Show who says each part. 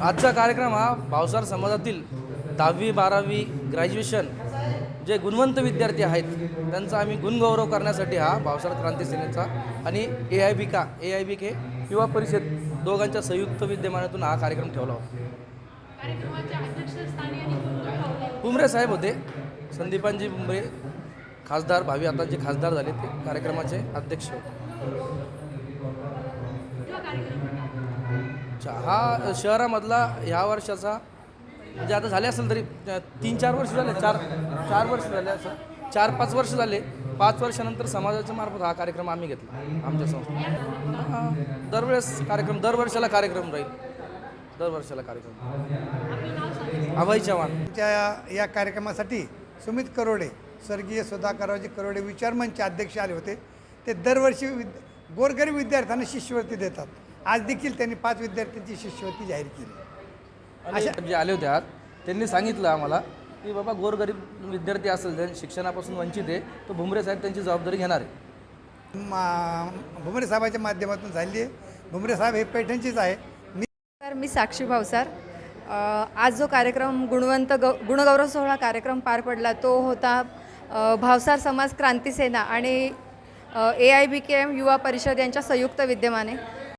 Speaker 1: आजचा कार्यक्रम हा भावसार समाजातील दहावी बारावी ग्रॅज्युएशन जे गुणवंत विद्यार्थी आहेत त्यांचा आम्ही गुणगौरव करण्यासाठी हा भावसार क्रांती सेनेचा आणि ए आय बी का ए आय बी के युवा परिषद दोघांच्या संयुक्त विद्यमानातून हा कार्यक्रम ठेवला होता. बुमरे साहेब होते. संदीपानजी बुमरे खासदार भावी आता जे खासदार झाले. ते कार्यक्रमाचे अध्यक्ष होते
Speaker 2: किंवा कार्यक्रम होता.
Speaker 1: अच्छा हा शहरामधला ह्या वर्षाचा म्हणजे आता झाले असेल तरी तीन चार वर्ष झाले चार चार वर्ष झाले असं. चार पाच वर्ष झाले. पाच वर्षानंतर समाजाच्या मार्फत हा कार्यक्रम आम्ही घेतला आमच्या संस्थेत दरवेळेस कार्यक्रम दरवर्षाला कार्यक्रम राहील. दरवर्षाला कार्यक्रम. अभय चव्हाण.
Speaker 3: या कार्यक्रमासाठी सुमित करोडे स्वर्गीय सुधाकररावजी करोडे विचारमंचचे अध्यक्ष आले होते. ते दरवर्षी विद गोरगरीब विद्यार्थ्यांना शिष्यवृत्ती देतात. आज देखील त्यांनी पाच विद्यार्थ्यांची शिष्यवृत्ती जाहीर केली.
Speaker 1: आणि जे आले होते आज त्यांनी सांगितलं आम्हाला की बाबा गोरगरीब विद्यार्थी असेल ज्या शिक्षणापासून वंचित आहे तो भुमरे साहेब त्यांची जबाबदारी घेणार आहे.
Speaker 3: मा भुमरे साहेबाच्या माध्यमातून झाली आहे. भुमरे साहेब हे पैठणचीच आहे. मी
Speaker 4: तर मी साक्षी भावसार आज जो कार्यक्रम गुणवंत गौ गुणगौरव सोहळा कार्यक्रम पार पडला तो होता भावसार समाज क्रांती सेना आणि ए आय बी के एम युवा परिषद यांच्या संयुक्त विद्यमाने